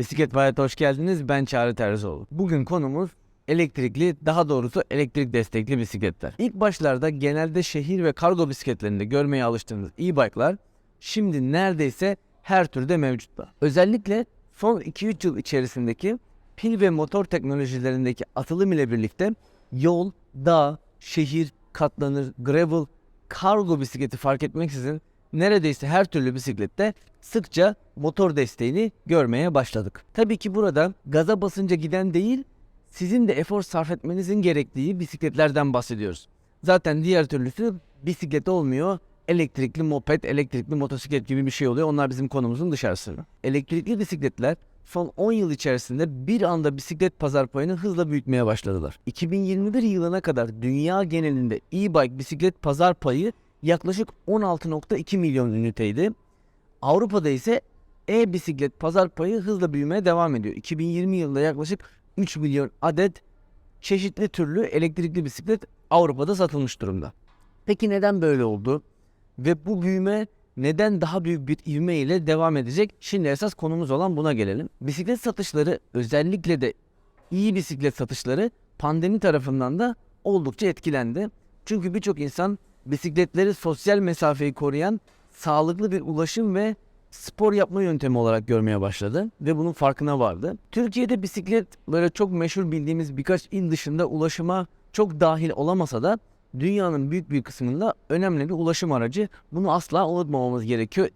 Bisiklet Bayat'a hoş geldiniz. Ben Çağrı Terzioğlu. Bugün konumuz elektrikli, daha doğrusu elektrik destekli bisikletler. İlk başlarda genelde şehir ve kargo bisikletlerinde görmeye alıştığımız e-bike'lar şimdi neredeyse her türde mevcutlar. Özellikle son 2-3 yıl içerisindeki pil ve motor teknolojilerindeki atılım ile birlikte yol, dağ, şehir, katlanır, gravel, kargo bisikleti fark etmeksizin neredeyse her türlü bisiklette sıkça motor desteğini görmeye başladık. Tabii ki burada gaza basınca giden değil, sizin de efor sarf etmenizin gerektiği bisikletlerden bahsediyoruz. Zaten diğer türlüsü bisiklet olmuyor. Elektrikli moped, elektrikli motosiklet gibi bir şey oluyor. Onlar bizim konumuzun dışarısı. Elektrikli bisikletler son 10 yıl içerisinde bir anda bisiklet pazar payını hızla büyütmeye başladılar. 2021 yılına kadar dünya genelinde e-bike bisiklet pazar payı yaklaşık 16.2 milyon üniteydi. Avrupa'da ise e-bisiklet pazar payı hızla büyümeye devam ediyor. 2020 yılında yaklaşık 3 milyon adet çeşitli türlü elektrikli bisiklet Avrupa'da satılmış durumda. Peki neden böyle oldu? Ve bu büyüme neden daha büyük bir ivme ile devam edecek? Şimdi esas konumuz olan buna gelelim. Bisiklet satışları özellikle de iyi bisiklet satışları pandemi tarafından da oldukça etkilendi. Çünkü birçok insan bisikletleri sosyal mesafeyi koruyan sağlıklı bir ulaşım ve spor yapma yöntemi olarak görmeye başladı ve bunun farkına vardı. Türkiye'de bisiklet böyle çok meşhur bildiğimiz birkaç il dışında ulaşıma çok dahil olamasa da dünyanın büyük bir kısmında önemli bir ulaşım aracı. Bunu asla unutmamamız gerekiyor.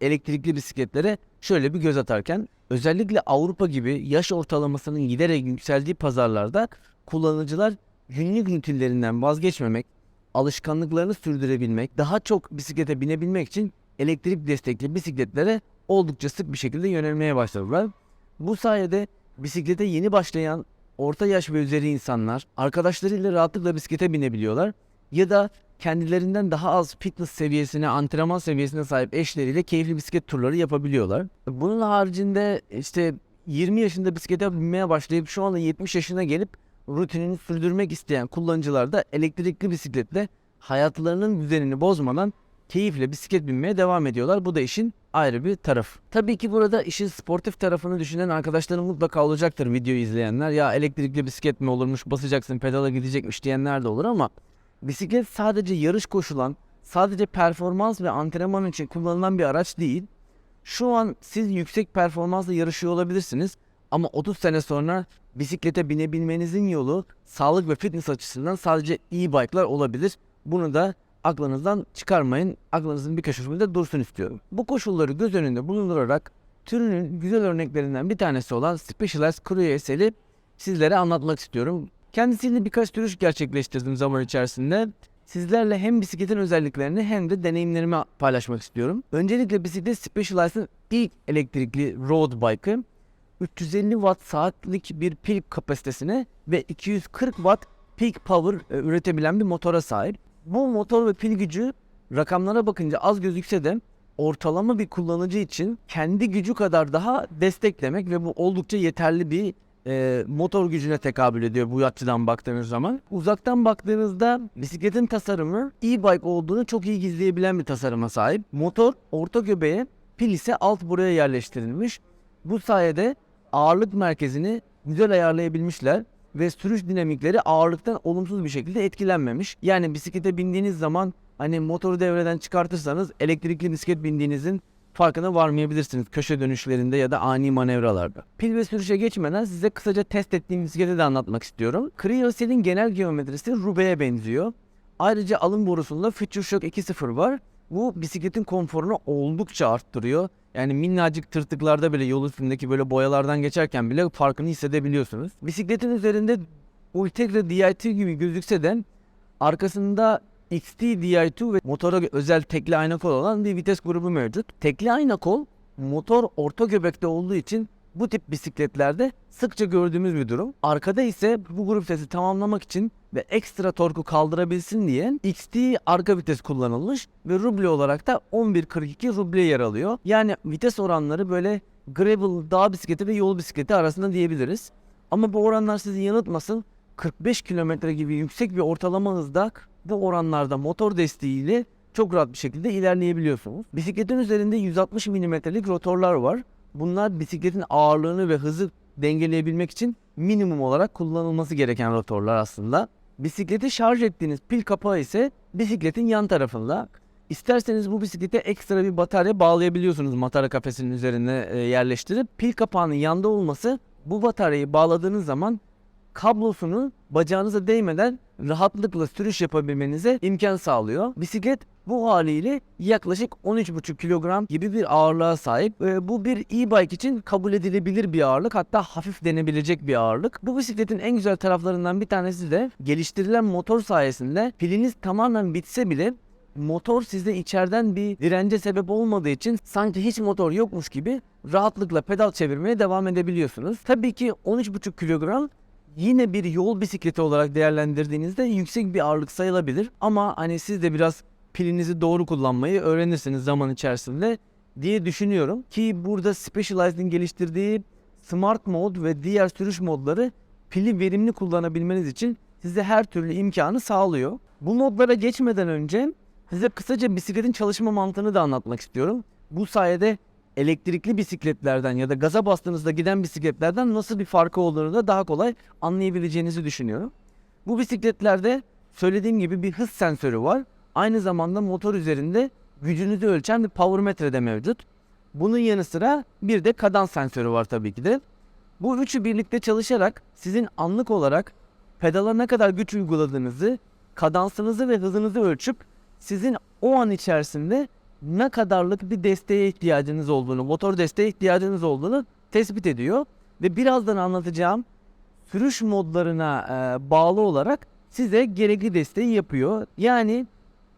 Elektrikli bisikletlere şöyle bir göz atarken özellikle Avrupa gibi yaş ortalamasının giderek yükseldiği pazarlarda kullanıcılar günlük rutillerinden vazgeçmemek, alışkanlıklarını sürdürebilmek, daha çok bisiklete binebilmek için elektrik destekli bisikletlere oldukça sık bir şekilde yönelmeye başladılar. Bu sayede bisiklete yeni başlayan orta yaş ve üzeri insanlar arkadaşlarıyla rahatlıkla bisiklete binebiliyorlar ya da kendilerinden daha az fitness seviyesine, antrenman seviyesine sahip eşleriyle keyifli bisiklet turları yapabiliyorlar. Bunun haricinde işte 20 yaşında bisiklete binmeye başlayıp şu anda 70 yaşına gelip rutinini sürdürmek isteyen kullanıcılar da elektrikli bisikletle hayatlarının düzenini bozmadan keyifle bisiklet binmeye devam ediyorlar. Bu da işin ayrı bir tarafı. Tabii ki burada işin sportif tarafını düşünen arkadaşlarım mutlaka olacaktır videoyu izleyenler. Ya elektrikli bisiklet mi olurmuş basacaksın pedala gidecekmiş diyenler de olur ama bisiklet sadece yarış koşulan, sadece performans ve antrenman için kullanılan bir araç değil. Şu an siz yüksek performansla yarışıyor olabilirsiniz ama 30 sene sonra bisiklete binebilmenizin yolu sağlık ve fitness açısından sadece e-bike'lar olabilir. Bunu da aklınızdan çıkarmayın. Aklınızın bir köşesinde dursun istiyorum. Bu koşulları göz önünde bulundurarak türünün güzel örneklerinden bir tanesi olan Specialized Cruise SL'i sizlere anlatmak istiyorum. Kendisiyle birkaç sürüş gerçekleştirdim zaman içerisinde. Sizlerle hem bisikletin özelliklerini hem de deneyimlerimi paylaşmak istiyorum. Öncelikle bisiklet Specialized'ın ilk elektrikli road bike'ı 350 watt saatlik bir pil kapasitesine ve 240 watt peak power e, üretebilen bir motora sahip. Bu motor ve pil gücü rakamlara bakınca az gözükse de ortalama bir kullanıcı için kendi gücü kadar daha desteklemek ve bu oldukça yeterli bir e, motor gücüne tekabül ediyor bu açıdan baktığınız zaman. Uzaktan baktığınızda bisikletin tasarımı e-bike olduğunu çok iyi gizleyebilen bir tasarıma sahip. Motor orta göbeğe, pil ise alt buraya yerleştirilmiş. Bu sayede ağırlık merkezini güzel ayarlayabilmişler ve sürüş dinamikleri ağırlıktan olumsuz bir şekilde etkilenmemiş. Yani bisiklete bindiğiniz zaman hani motoru devreden çıkartırsanız elektrikli bisiklet bindiğinizin farkına varmayabilirsiniz köşe dönüşlerinde ya da ani manevralarda. Pil ve sürüşe geçmeden size kısaca test ettiğim bisikleti de anlatmak istiyorum. Cryocel'in genel geometrisi Rube'ye benziyor. Ayrıca alın borusunda Future Shock 2.0 var. Bu bisikletin konforunu oldukça arttırıyor. Yani minnacık tırtıklarda bile yol üstündeki böyle boyalardan geçerken bile farkını hissedebiliyorsunuz. Bisikletin üzerinde Ultegra DI2 gibi gözükse de arkasında XT DI2 ve motora özel tekli ayna kol olan bir vites grubu mevcut. Tekli ayna kol motor orta göbekte olduğu için bu tip bisikletlerde sıkça gördüğümüz bir durum. Arkada ise bu grup vitesi tamamlamak için ve ekstra torku kaldırabilsin diye XT arka vites kullanılmış ve ruble olarak da 11.42 ruble yer alıyor. Yani vites oranları böyle gravel, dağ bisikleti ve yol bisikleti arasında diyebiliriz. Ama bu oranlar sizi yanıltmasın. 45 kilometre gibi yüksek bir ortalama hızda bu oranlarda motor desteğiyle çok rahat bir şekilde ilerleyebiliyorsunuz. Bisikletin üzerinde 160 mm'lik rotorlar var. Bunlar bisikletin ağırlığını ve hızı dengeleyebilmek için minimum olarak kullanılması gereken rotorlar aslında. Bisikleti şarj ettiğiniz pil kapağı ise bisikletin yan tarafında. İsterseniz bu bisiklete ekstra bir batarya bağlayabiliyorsunuz matara kafesinin üzerine e, yerleştirip pil kapağının yanda olması bu bataryayı bağladığınız zaman kablosunu bacağınıza değmeden rahatlıkla sürüş yapabilmenize imkan sağlıyor. Bisiklet bu haliyle yaklaşık 13,5 kilogram gibi bir ağırlığa sahip. Ee, bu bir e-bike için kabul edilebilir bir ağırlık hatta hafif denebilecek bir ağırlık. Bu bisikletin en güzel taraflarından bir tanesi de geliştirilen motor sayesinde piliniz tamamen bitse bile motor size içeriden bir dirence sebep olmadığı için sanki hiç motor yokmuş gibi rahatlıkla pedal çevirmeye devam edebiliyorsunuz. Tabii ki 13,5 kilogram yine bir yol bisikleti olarak değerlendirdiğinizde yüksek bir ağırlık sayılabilir. Ama hani siz de biraz pilinizi doğru kullanmayı öğrenirsiniz zaman içerisinde diye düşünüyorum. Ki burada Specialized'in geliştirdiği Smart Mode ve diğer sürüş modları pili verimli kullanabilmeniz için size her türlü imkanı sağlıyor. Bu modlara geçmeden önce size kısaca bisikletin çalışma mantığını da anlatmak istiyorum. Bu sayede elektrikli bisikletlerden ya da gaza bastığınızda giden bisikletlerden nasıl bir farkı olduğunu da daha kolay anlayabileceğinizi düşünüyorum. Bu bisikletlerde söylediğim gibi bir hız sensörü var. Aynı zamanda motor üzerinde gücünüzü ölçen bir power metre de mevcut. Bunun yanı sıra bir de kadans sensörü var tabii ki de. Bu üçü birlikte çalışarak sizin anlık olarak pedala ne kadar güç uyguladığınızı, kadansınızı ve hızınızı ölçüp sizin o an içerisinde ne kadarlık bir desteğe ihtiyacınız olduğunu, motor desteğe ihtiyacınız olduğunu tespit ediyor. Ve birazdan anlatacağım sürüş modlarına e, bağlı olarak size gerekli desteği yapıyor. Yani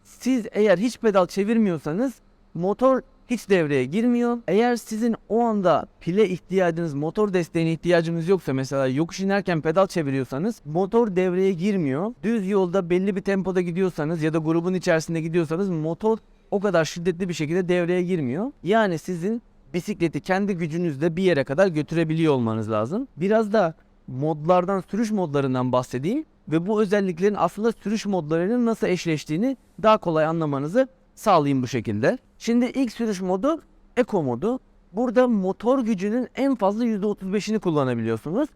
siz eğer hiç pedal çevirmiyorsanız motor hiç devreye girmiyor. Eğer sizin o anda pile ihtiyacınız, motor desteğine ihtiyacınız yoksa mesela yokuş inerken pedal çeviriyorsanız motor devreye girmiyor. Düz yolda belli bir tempoda gidiyorsanız ya da grubun içerisinde gidiyorsanız motor o kadar şiddetli bir şekilde devreye girmiyor. Yani sizin bisikleti kendi gücünüzle bir yere kadar götürebiliyor olmanız lazım. Biraz da modlardan, sürüş modlarından bahsedeyim ve bu özelliklerin aslında sürüş modlarının nasıl eşleştiğini daha kolay anlamanızı sağlayayım bu şekilde. Şimdi ilk sürüş modu Eco modu. Burada motor gücünün en fazla %35'ini kullanabiliyorsunuz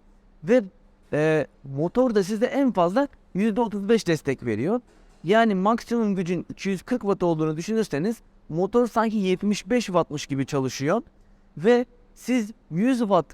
ve e, motor da size en fazla %35 destek veriyor. Yani maksimum gücün 240 watt olduğunu düşünürseniz motor sanki 75 wattmış gibi çalışıyor ve siz 100 watt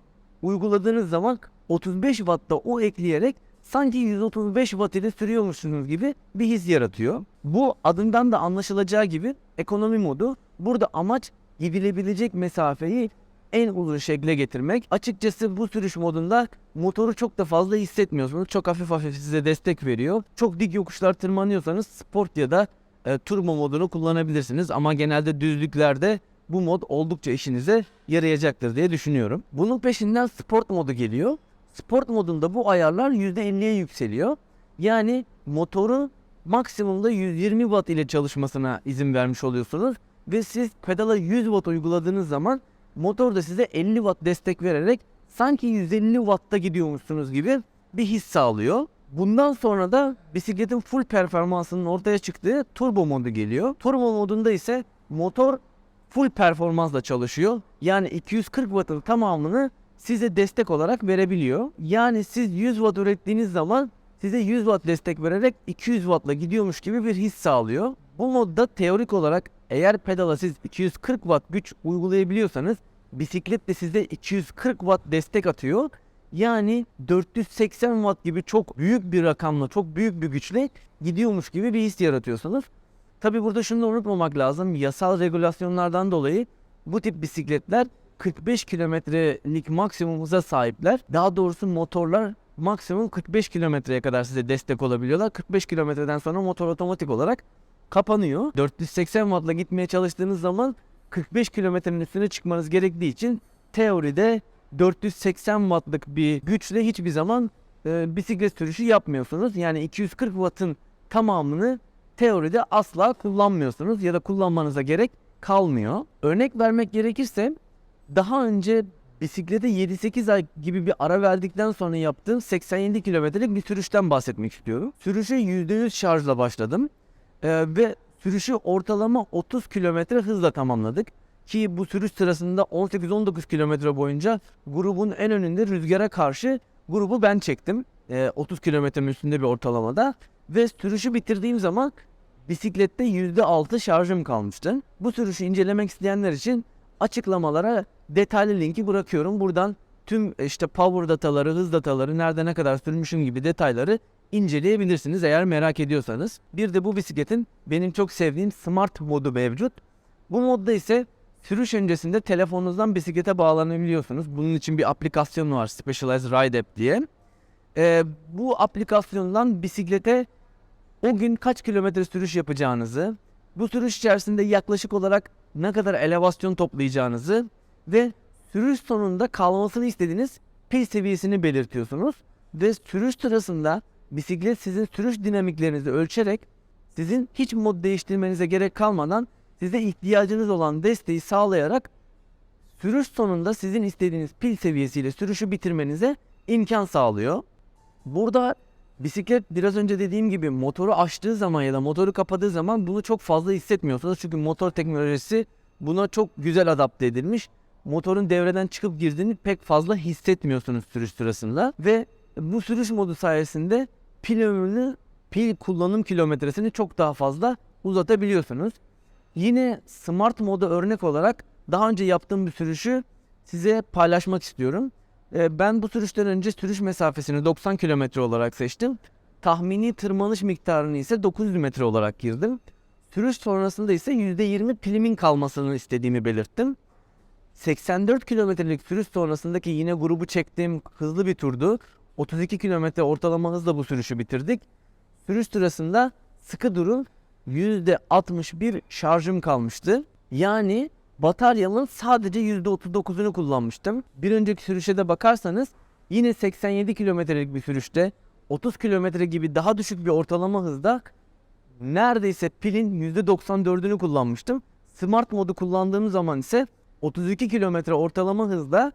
uyguladığınız zaman 35 watt da o ekleyerek sanki 135 watt ile sürüyormuşsunuz gibi bir his yaratıyor. Bu adından da anlaşılacağı gibi ekonomi modu. Burada amaç gidilebilecek mesafeyi en uzun şekle getirmek. Açıkçası bu sürüş modunda motoru çok da fazla hissetmiyorsunuz. Çok hafif hafif size destek veriyor. Çok dik yokuşlar tırmanıyorsanız sport ya da e, turbo modunu kullanabilirsiniz. Ama genelde düzlüklerde bu mod oldukça işinize yarayacaktır diye düşünüyorum. Bunun peşinden sport modu geliyor. Sport modunda bu ayarlar %50'ye yükseliyor. Yani motorun maksimumda 120 watt ile çalışmasına izin vermiş oluyorsunuz. Ve siz pedala 100 watt uyguladığınız zaman motor da size 50 watt destek vererek sanki 150 wattta gidiyormuşsunuz gibi bir his sağlıyor. Bundan sonra da bisikletin full performansının ortaya çıktığı turbo modu geliyor. Turbo modunda ise motor full performansla çalışıyor. Yani 240 wattın tamamını size destek olarak verebiliyor. Yani siz 100 watt ürettiğiniz zaman size 100 watt destek vererek 200 wattla gidiyormuş gibi bir his sağlıyor. Bu modda teorik olarak eğer pedala siz 240 watt güç uygulayabiliyorsanız bisiklet de size 240 watt destek atıyor. Yani 480 watt gibi çok büyük bir rakamla, çok büyük bir güçle gidiyormuş gibi bir his yaratıyorsunuz. Tabi burada şunu da unutmamak lazım. Yasal regülasyonlardan dolayı bu tip bisikletler 45 kilometrelik maksimum hıza sahipler. Daha doğrusu motorlar maksimum 45 kilometreye kadar size destek olabiliyorlar. 45 kilometreden sonra motor otomatik olarak kapanıyor. 480 wattla gitmeye çalıştığınız zaman 45 kilometrenin üstüne çıkmanız gerektiği için teoride 480 wattlık bir güçle hiçbir zaman e, bisiklet sürüşü yapmıyorsunuz. Yani 240 wattın tamamını teoride asla kullanmıyorsunuz ya da kullanmanıza gerek kalmıyor. Örnek vermek gerekirse daha önce bisiklete 7-8 ay gibi bir ara verdikten sonra yaptığım 87 kilometrelik bir sürüşten bahsetmek istiyorum. Sürüşe %100 şarjla başladım Ee, ve sürüşü ortalama 30 kilometre hızla tamamladık. Ki bu sürüş sırasında 18-19 kilometre boyunca grubun en önünde rüzgara karşı grubu ben çektim. Ee, 30 kilometrenin üstünde bir ortalamada. Ve sürüşü bitirdiğim zaman bisiklette %6 şarjım kalmıştı. Bu sürüşü incelemek isteyenler için açıklamalara detaylı linki bırakıyorum. Buradan tüm işte power dataları, hız dataları, nerede ne kadar sürmüşüm gibi detayları inceleyebilirsiniz eğer merak ediyorsanız. Bir de bu bisikletin benim çok sevdiğim Smart modu mevcut. Bu modda ise sürüş öncesinde telefonunuzdan bisiklete bağlanabiliyorsunuz. Bunun için bir aplikasyon var Specialized Ride App diye. Ee, bu aplikasyondan bisiklete o gün kaç kilometre sürüş yapacağınızı, bu sürüş içerisinde yaklaşık olarak ne kadar elevasyon toplayacağınızı ve sürüş sonunda kalmasını istediğiniz pil seviyesini belirtiyorsunuz. Ve sürüş sırasında bisiklet sizin sürüş dinamiklerinizi ölçerek sizin hiç mod değiştirmenize gerek kalmadan size ihtiyacınız olan desteği sağlayarak sürüş sonunda sizin istediğiniz pil seviyesiyle sürüşü bitirmenize imkan sağlıyor. Burada bisiklet biraz önce dediğim gibi motoru açtığı zaman ya da motoru kapadığı zaman bunu çok fazla hissetmiyorsunuz. Çünkü motor teknolojisi buna çok güzel adapte edilmiş. Motorun devreden çıkıp girdiğini pek fazla hissetmiyorsunuz sürüş sırasında. Ve bu sürüş modu sayesinde pil ömrünü, pil kullanım kilometresini çok daha fazla uzatabiliyorsunuz. Yine smart moda örnek olarak daha önce yaptığım bir sürüşü size paylaşmak istiyorum. Ee, Ben bu sürüşten önce sürüş mesafesini 90 kilometre olarak seçtim. Tahmini tırmanış miktarını ise 900 metre olarak girdim. Sürüş sonrasında ise %20 pilimin kalmasını istediğimi belirttim. 84 kilometrelik sürüş sonrasındaki yine grubu çektiğim hızlı bir turdu. 32 kilometre ortalama hızla bu sürüşü bitirdik. Sürüş sırasında sıkı durun %61 şarjım kalmıştı. Yani bataryamın sadece %39'unu kullanmıştım. Bir önceki sürüşe de bakarsanız yine 87 kilometrelik bir sürüşte 30 kilometre gibi daha düşük bir ortalama hızda neredeyse pilin %94'ünü kullanmıştım. Smart modu kullandığım zaman ise 32 kilometre ortalama hızda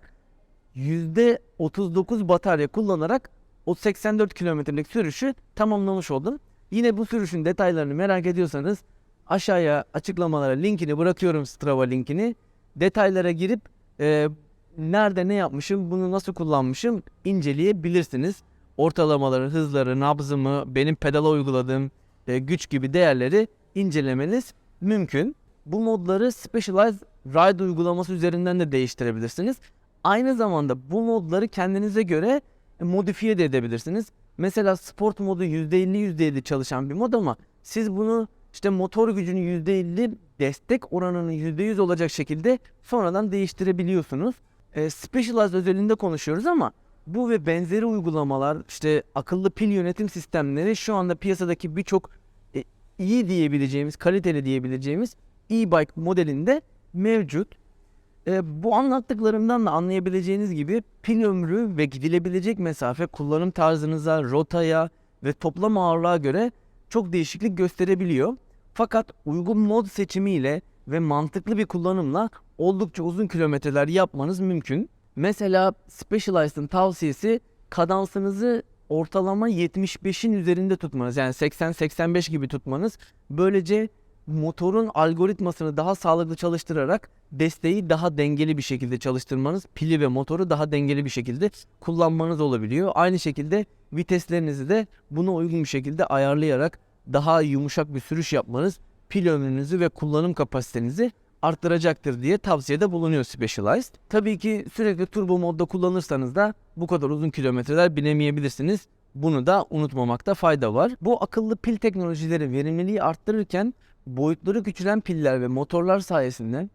%39 batarya kullanarak o 84 kilometrelik sürüşü tamamlamış oldum. Yine bu sürüşün detaylarını merak ediyorsanız aşağıya açıklamalara linkini bırakıyorum Strava linkini. Detaylara girip e, nerede ne yapmışım, bunu nasıl kullanmışım inceleyebilirsiniz. Ortalamaları, hızları, nabzımı, benim pedala uyguladığım e, güç gibi değerleri incelemeniz mümkün. Bu modları Specialized Ride uygulaması üzerinden de değiştirebilirsiniz. Aynı zamanda bu modları kendinize göre e, modifiye de edebilirsiniz. Mesela sport modu %50 %50 çalışan bir mod ama siz bunu işte motor gücünü %50 destek oranını %100 olacak şekilde sonradan değiştirebiliyorsunuz. E, Specialized özelinde konuşuyoruz ama bu ve benzeri uygulamalar işte akıllı pil yönetim sistemleri şu anda piyasadaki birçok e, iyi diyebileceğimiz, kaliteli diyebileceğimiz e-bike modelinde mevcut. E, bu anlattıklarımdan da anlayabileceğiniz gibi pil ömrü ve gidilebilecek mesafe kullanım tarzınıza, rotaya ve toplam ağırlığa göre çok değişiklik gösterebiliyor. Fakat uygun mod seçimiyle ve mantıklı bir kullanımla oldukça uzun kilometreler yapmanız mümkün. Mesela Specialized'ın tavsiyesi kadansınızı ortalama 75'in üzerinde tutmanız. Yani 80-85 gibi tutmanız. Böylece motorun algoritmasını daha sağlıklı çalıştırarak desteği daha dengeli bir şekilde çalıştırmanız, pili ve motoru daha dengeli bir şekilde kullanmanız olabiliyor. Aynı şekilde viteslerinizi de buna uygun bir şekilde ayarlayarak daha yumuşak bir sürüş yapmanız pil ömrünüzü ve kullanım kapasitenizi arttıracaktır diye tavsiyede bulunuyor Specialized. Tabii ki sürekli turbo modda kullanırsanız da bu kadar uzun kilometreler binemeyebilirsiniz. Bunu da unutmamakta fayda var. Bu akıllı pil teknolojileri verimliliği arttırırken boyutları küçülen piller ve motorlar sayesinde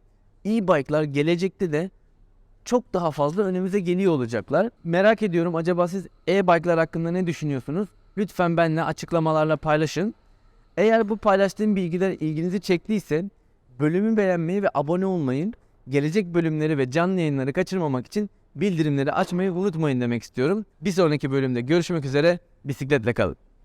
e-bike'lar gelecekte de çok daha fazla önümüze geliyor olacaklar. Merak ediyorum acaba siz e-bike'lar hakkında ne düşünüyorsunuz? Lütfen benimle açıklamalarla paylaşın. Eğer bu paylaştığım bilgiler ilginizi çektiyse bölümü beğenmeyi ve abone olmayı, gelecek bölümleri ve canlı yayınları kaçırmamak için bildirimleri açmayı unutmayın demek istiyorum. Bir sonraki bölümde görüşmek üzere. Bisikletle kalın.